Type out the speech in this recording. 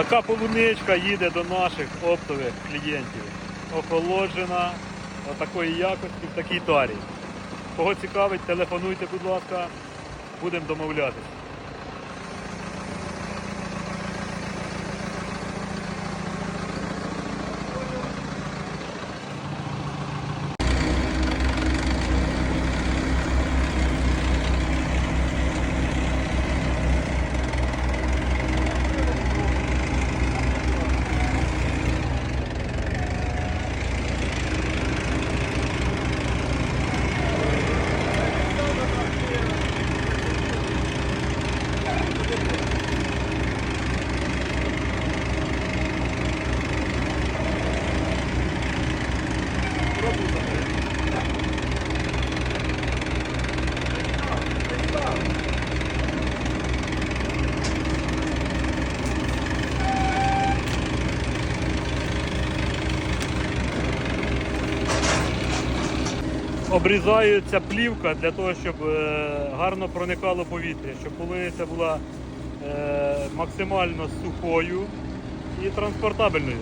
Така полуничка їде до наших оптових клієнтів. Охолоджена такої якості в такій тарі. Кого цікавить, телефонуйте, будь ласка, будемо домовлятися. Обрізається плівка для того, щоб е, гарно проникало повітря, щоб полуниця була е, максимально сухою і транспортабельною.